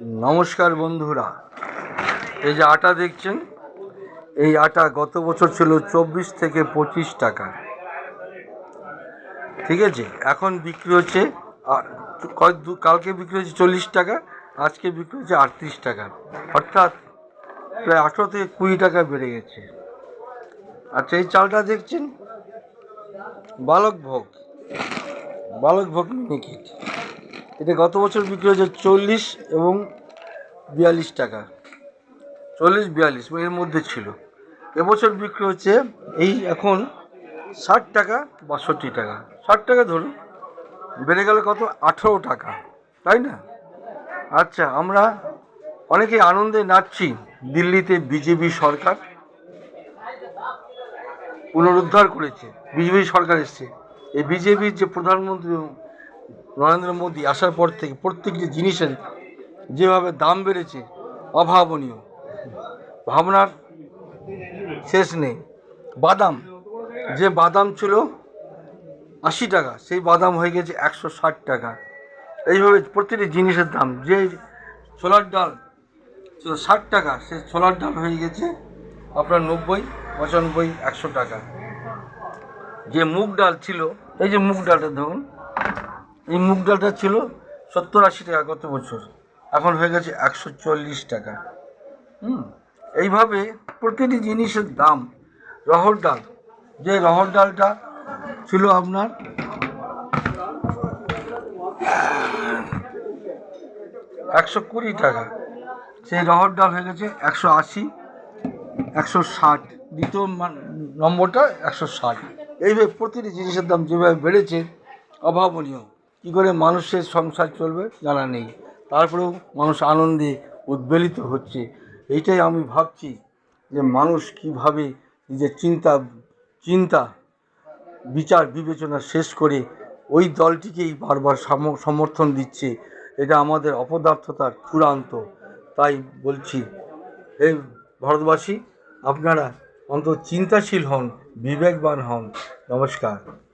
নমস্কার বন্ধুরা, এই যে আটা দেখছেন, এই আটা গত বছর ছিল চব্বিশ থেকে পঁচিশ টাকা। ঠিক আছে, এখন বিক্রি হচ্ছে কালকে বিক্রি হচ্ছে চল্লিশ টাকা, আজকে বিক্রি হচ্ছে আটত্রিশ টাকা। অর্থাৎ প্রায় আঠেরো থেকে কুড়ি টাকা বেড়ে গেছে। আচ্ছা এই চালটা দেখছেন? বালক ভোগ। বালক ভোগ মিনিকিট এটা গত বছর বিক্রি হয়েছে চল্লিশ এবং বিয়াল্লিশ টাকা। চল্লিশ, বিয়াল্লিশ এর মধ্যে ছিল। এবছর বিক্রি হচ্ছে এই এখন ষাট টাকা, বাষট্টি টাকা। ষাট টাকা ধরুন, বেড়ে গেল কত? আঠেরো টাকা, তাই না? আচ্ছা আমরা অনেকে আনন্দে নাচছি দিল্লিতে বিজেপি সরকার পুনরুদ্ধার করেছে, বিজেপি সরকার এসছে। এই বিজেপির যে প্রধানমন্ত্রী নরেন্দ্র মোদী আসার পর থেকে প্রত্যেকটি জিনিসের যেভাবে দাম বেড়েছে, অভাবনীয়, ভাবনার শেষ নেই। বাদাম, যে বাদাম ছিল আশি টাকা, সেই বাদাম হয়ে গেছে একশো ষাট টাকা। এইভাবে প্রতিটি জিনিসের দাম, যে ছোলার ডাল ষাট টাকা, সে ছোলার ডাল হয়ে গেছে আপনার নব্বই, পঁচানব্বই, একশো টাকা। যে মুগ ডাল ছিল, এই যে মুগ ডালটা ধরুন এই মুগ ডালটা ছিল সত্তর আশি টাকা গত বছর। এখন হয়ে গেছে একশো চল্লিশ টাকা। হুম? এইভাবে প্রতিটি জিনিসের দাম। রহর ডাল। যে রহর ডালটা ছিল আপনার, একশো কুড়ি টাকা। সেই রহর ডাল হয়ে গেছে একশো আশি, একশো ষাট। দ্বিতীয় নম্বরটা একশো ষাট। এইভাবে প্রতিটি জিনিসের দাম যেভাবে বেড়েছে, অভাবনীয়। কী করে মানুষের সংসার চলবে জানা নেই। তারপরেও মানুষ আনন্দে উদ্বেলিত হচ্ছে। এইটাই আমি ভাবছি যে মানুষ কীভাবে নিজের চিন্তা চিন্তা, বিচার, বিবেচনা শেষ করে ওই দলটিকেই বারবার সাম- সমর্থন দিচ্ছে। এটা আমাদের অপদার্থতার চূড়ান্ত। তাই বলছি এই ভারতবাসী, আপনারা অন্তত চিন্তাশীল হন, বিবেকবান হন। নমস্কার।